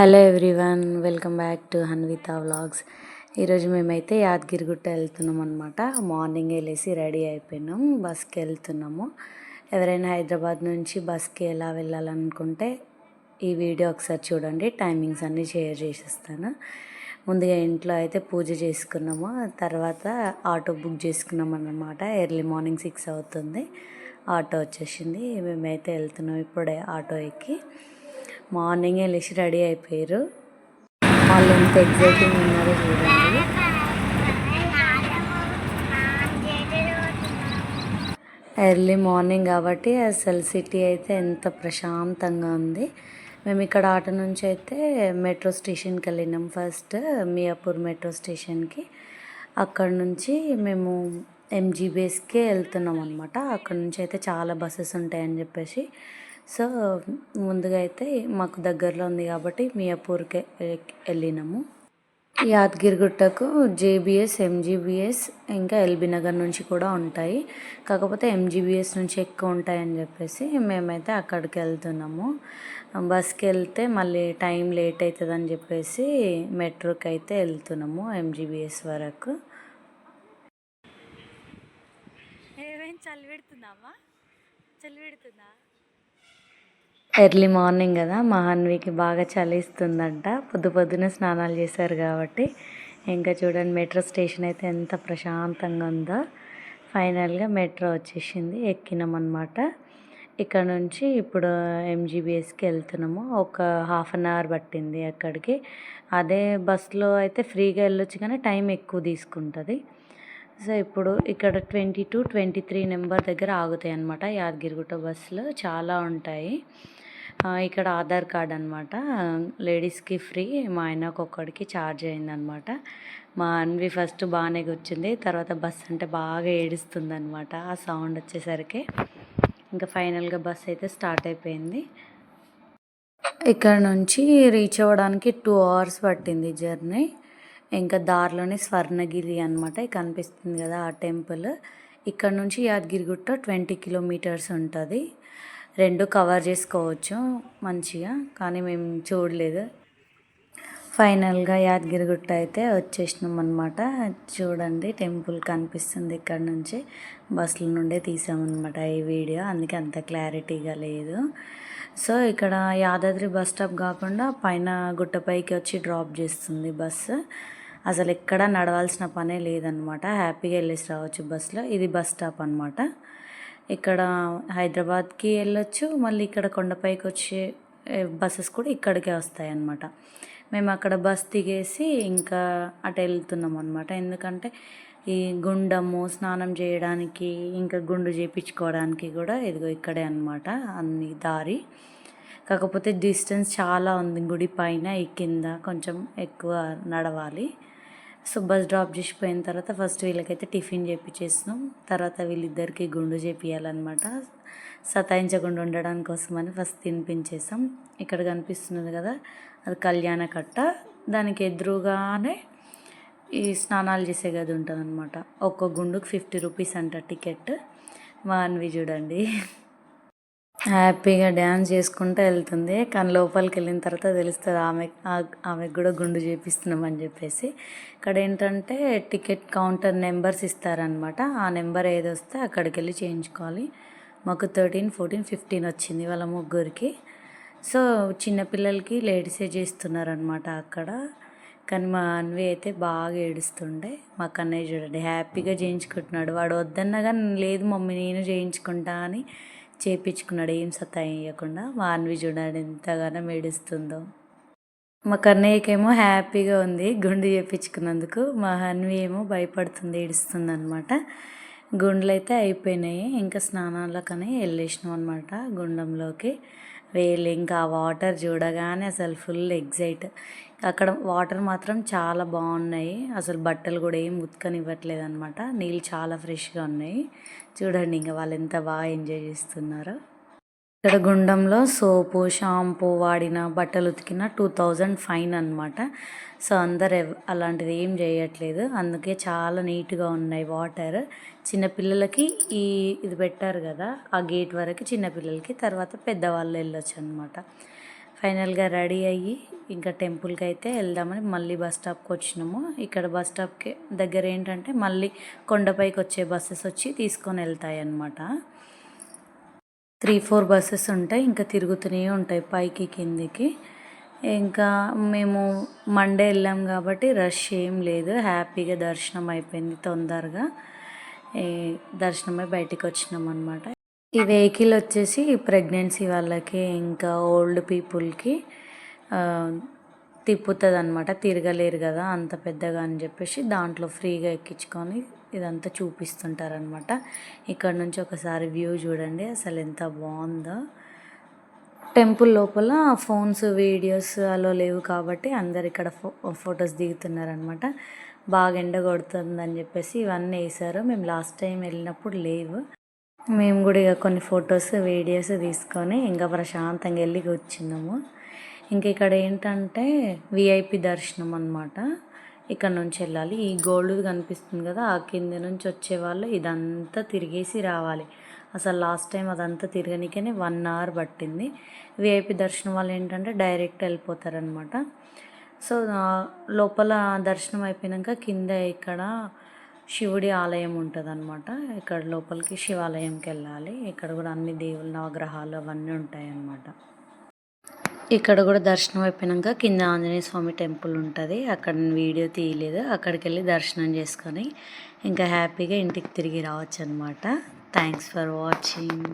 Hello everyone welcome back to Hanvitha vlogs. ఈరోజు మేమైతే యాదగిరిగుట్ట వెళ్తున్నాం అనమాట మార్నింగ్ వెళ్ళేసి రెడీ అయిపోయినాం బస్కి వెళ్తున్నాము. ఎవరైనా హైదరాబాద్ నుంచి బస్కి ఎలా వెళ్ళాలనుకుంటే ఈ వీడియో ఒకసారి చూడండి టైమింగ్స్ అన్నీ షేర్ చేసేస్తాను. ముందుగా ఇంట్లో అయితే పూజ చేసుకున్నాము తర్వాత ఆటో బుక్ చేసుకున్నాం అన్నమాట. ఎర్లీ మార్నింగ్ సిక్స్ అవుతుంది ఆటో వచ్చేసింది. మేమైతే వెళ్తున్నాం ఇప్పుడే ఆటో ఎక్కి మార్నింగే లేచి రెడీ అయిపోయారు. వాళ్ళు ఎంత ఎగ్జైటింగ్ ఉన్నారో చూడండి. ఎర్లీ మార్నింగ్ కాబట్టి అసలు సిటీ అయితే ఎంత ప్రశాంతంగా ఉంది. మేము ఇక్కడ ఆట నుంచి అయితే మెట్రో స్టేషన్కి వెళ్ళినాం ఫస్ట్ మియాపూర్ మెట్రో స్టేషన్కి. అక్కడ నుంచి మేము ఎంజీబీఎస్కే వెళ్తున్నాం అనమాట అక్కడ నుంచి అయితే చాలా బస్సెస్ ఉంటాయని చెప్పేసి సో ముందుగా అయితే మాకు దగ్గరలో ఉంది కాబట్టి మియాపూర్కి వెళ్ళినాము. యాదగిరిగుట్టకు జేబిఎస్ ఎంజీబీఎస్ ఇంకా ఎల్బీ నగర్ నుంచి కూడా ఉంటాయి. కాకపోతే ఎంజీబీఎస్ నుంచి ఎక్కువ ఉంటాయని చెప్పేసి మేమైతే అక్కడికి వెళ్తున్నాము. బస్కి వెళ్తే మళ్ళీ టైం లేట్ అవుతుందని చెప్పేసి మెట్రోకి అయితే వెళ్తున్నాము ఎంజీబీఎస్ వరకు. ఏమైనా చలి పెడుతుందమ్మా చలి పెడుతుందా? ఎర్లీ మార్నింగ్ కదా మహాన్వికి బాగా చలిస్తుందంట పొద్దు పొద్దున స్నానాలు చేశారు కాబట్టి ఇంకా చూడండి మెట్రో స్టేషన్ అయితే ఎంత ప్రశాంతంగా ఉందో. ఫైనల్గా మెట్రో వచ్చేసింది ఎక్కినాం అనమాట ఇక్కడ నుంచి ఇప్పుడు ఎంజీబీఎస్కి వెళ్తున్నాము ఒక హాఫ్ అన్ అవర్ పట్టింది అక్కడికి. అదే బస్సులో అయితే ఫ్రీగా వెళ్ళొచ్చు కానీ టైం ఎక్కువ తీసుకుంటుంది. సో ఇప్పుడు ఇక్కడ twenty two twenty three number దగ్గర ఆగుతాయి అన్నమాట యాదగిరిగుట్ట బస్సులు చాలా ఉంటాయి. ఇక్కడ ఆధార్ కార్డ్ అనమాట లేడీస్కి ఫ్రీ మా ఆయనకు ఒక్కడికి ఛార్జ్ అయిందనమాట మా అన్వి ఫస్ట్ బాగానే వచ్చింది తర్వాత బస్ అంటే బాగా ఏడుస్తుంది అనమాట ఆ సౌండ్ వచ్చేసరికి. ఇంకా ఫైనల్గా బస్ అయితే స్టార్ట్ అయిపోయింది. ఇక్కడ నుంచి రీచ్ అవ్వడానికి టూ అవర్స్ పట్టింది జర్నీ. ఇంకా దారిలోనే స్వర్ణగిరి అనమాట కనిపిస్తుంది కదా ఆ టెంపుల్. ఇక్కడ నుంచి యాదగిరిగుట్ట ట్వంటీ కిలోమీటర్స్ ఉంటుంది. రెండు కవర్ చేసుకోవచ్చు మంచిగా కానీ మేము చూడలేదు. ఫైనల్గా యాదగిరిగుట్ట అయితే వచ్చేసినాం అనమాట చూడండి టెంపుల్ కనిపిస్తుంది ఇక్కడ నుంచి. బస్సుల నుండే తీసామన్నమాట ఈ వీడియో అందుకే అంత క్లారిటీగా లేదు. సో ఇక్కడ యాదాద్రి బస్ స్టాప్ కాకుండా పైన గుట్టపైకి వచ్చి డ్రాప్ చేస్తుంది బస్సు అసలు ఎక్కడ నడవాల్సిన పనే లేదనమాట హ్యాపీగా వెళ్ళేసి రావచ్చు బస్సులో. ఇది బస్ స్టాప్ అనమాట ఇక్కడ హైదరాబాద్కి వెళ్ళొచ్చు. మళ్ళీ ఇక్కడ కొండపైకి వచ్చే బస్సెస్ కూడా ఇక్కడికే వస్తాయి అన్నమాట మేము అక్కడ బస్ దిగేసి ఇంకా అటు వెళ్తున్నాం అనమాట ఎందుకంటే ఈ గుండము స్నానం చేయడానికి ఇంకా గుండు చేయించుకోవడానికి కూడా ఇదిగో ఇక్కడే అనమాట అన్ని దారి. కాకపోతే డిస్టెన్స్ చాలా ఉంది గుడి పైన ఈ కింద కొంచెం ఎక్కువ నడవాలి. సో బస్ డ్రాప్ చేసిపోయిన తర్వాత ఫస్ట్ వీళ్ళకైతే టిఫిన్ చేపించేసినాం తర్వాత వీళ్ళిద్దరికి గుండు చేపియాలన్నమాట సతాయించకుండా ఉండడం కోసమని ఫస్ట్ తినిపించేసాం. ఇక్కడ కనిపిస్తున్నది కదా అది కళ్యాణ కట్ట. దానికి ఎదురుగానే ఈ స్నానాలు చేసే గది ఉంటుంది అనమాట ఒక్క గుండుకు ఫిఫ్టీ రూపీస్ అంట టికెట్. మా అన్వి చూడండి. హ్యాపీగా డ్యాన్స్ చేసుకుంటూ వెళ్తుంది. కానీ లోపలికి వెళ్ళిన తర్వాత తెలుస్తుంది ఆమె ఆమెకు కూడా గుండు చేపిస్తున్నామని చెప్పేసి. ఇక్కడ ఏంటంటే టికెట్ కౌంటర్ నెంబర్స్ ఇస్తారనమాట. ఆ నెంబర్ ఏది వస్తే అక్కడికి వెళ్ళి చేయించుకోవాలి. మాకు థర్టీన్ ఫోర్టీన్ ఫిఫ్టీన్ వచ్చింది వాళ్ళ ముగ్గురికి. సో చిన్నపిల్లలకి లేడీసే చేస్తున్నారనమాట అక్కడ. కానీ మా అన్వి అయితే బాగా ఏడుస్తుండే. మా కన్నయ్య చూడండి హ్యాపీగా చేయించుకుంటున్నాడు. వాడు వద్దన్నా కానీ లేదు మమ్మీ నేను చేయించుకుంటా అని చేయించుకున్నాడు ఏం సతాయియకుండా మా మాన్వి చూడండి ఎంతగానో ఏడుస్తుందో మా కన్నయ్యకేమో హ్యాపీగా ఉంది గుండు చేయించుకున్నందుకు మా హన్వి ఏమో భయపడుతుంది ఏడుస్తుంది అనమాట గుండెలు అయితే అయిపోయినాయి ఇంకా స్నానాలకని వెళ్ళేసినాం అనమాట గుండంలోకి. వేలు ఇంకా ఆ వాటర్ చూడగానే అసలు ఫుల్ ఎగ్జైట్. అక్కడ వాటర్ మాత్రం చాలా బాగున్నాయి. అసలు బట్టలు కూడా ఏం ఉతకనివ్వట్లేదు అనమాట నీళ్ళు చాలా ఫ్రెష్గా ఉన్నాయి. చూడండి ఇంకా వాళ్ళు ఎంత బాగా ఎంజాయ్ చేస్తున్నారో. ఇక్కడ గుండంలో సోపు షాంపూ వాడిన బట్టలు ఉతికిన టూ థౌజండ్ ఫైన్ అనమాట సో అందరు అలాంటిది ఏం చేయట్లేదు. అందుకే చాలా నీట్గా ఉన్నాయి వాటర్. చిన్నపిల్లలకి ఈ ఇది పెట్టారు కదా ఆ గేట్ వరకు చిన్నపిల్లలకి తర్వాత పెద్దవాళ్ళు వెళ్ళొచ్చు అనమాట ఫైనల్గా రెడీ అయ్యి ఇంకా టెంపుల్కి అయితే వెళ్దామని మళ్ళీ బస్ స్టాప్కి వచ్చినాము. ఇక్కడ బస్ స్టాప్కి దగ్గర ఏంటంటే మళ్ళీ కొండపైకి వచ్చే బస్సెస్ వచ్చి తీసుకొని వెళ్తాయి అన్నమాట త్రీ ఫోర్ బస్సెస్ ఉంటాయి. ఇంకా తిరుగుతూనే ఉంటాయి పైకి కిందికి. ఇంకా మేము మండే వెళ్ళాం కాబట్టి రష్ ఏం లేదు. హ్యాపీగా దర్శనం అయిపోయింది తొందరగా. దర్శనమై బయటికి వచ్చినాం అనమాట ఈ వెహికల్ వచ్చేసి ప్రెగ్నెన్సీ వాళ్ళకి ఇంకా ఓల్డ్ పీపుల్కి తిప్పుతుంది అనమాట తిరగలేరు కదా అంత పెద్దగా అని చెప్పేసి దాంట్లో ఫ్రీగా ఎక్కించుకొని ఇదంతా చూపిస్తుంటారనమాట ఇక్కడ నుంచి ఒకసారి వ్యూ చూడండి అసలు ఎంత బాగుందో. టెంపుల్ లోపల ఫోన్స్ వీడియోస్ అలా లేవు కాబట్టి అందరు ఇక్కడ ఫో ఫొటోస్ దిగుతున్నారనమాట బాగా ఎండ కొడుతుందని చెప్పేసి ఇవన్నీ వేసారు మేము లాస్ట్ టైం వెళ్ళినప్పుడు లేవు. మేము కూడా ఇక కొన్ని ఫొటోస్ వీడియోస్ తీసుకొని ఇంకా ప్రశాంతంగా వెళ్ళి కూర్చున్నాము. ఇంక ఇక్కడ ఏంటంటే విఐపి దర్శనం అనమాట ఇక్కడ నుంచి వెళ్ళాలి. ఈ గోల్డ్ కనిపిస్తుంది కదా ఆ కింద నుంచి వచ్చే వాళ్ళు ఇదంతా తిరిగేసి రావాలి. అసలు లాస్ట్ టైం అదంతా తిరగనికనే వన్ అవర్ పట్టింది. విఐపి దర్శనం వాళ్ళు ఏంటంటే డైరెక్ట్ వెళ్ళిపోతారనమాట సో లోపల దర్శనం అయిపోయాక కింద ఇక్కడ శివుడి ఆలయం ఉంటుంది అనమాట ఇక్కడ లోపలికి శివాలయంకి వెళ్ళాలి. ఇక్కడ కూడా అన్ని దేవుళ్ళ నవగ్రహాలు అవన్నీ ఉంటాయన్నమాట. ఇక్కడ కూడా దర్శనం అయిపోయాక కింద ఆంజనేయ స్వామి టెంపుల్ ఉంటుంది. అక్కడ వీడియో తీయలేదు. అక్కడికి వెళ్ళి దర్శనం చేసుకొని ఇంకా హ్యాపీగా ఇంటికి తిరిగి రావచ్చు అనమాట థ్యాంక్స్ ఫర్ వాచింగ్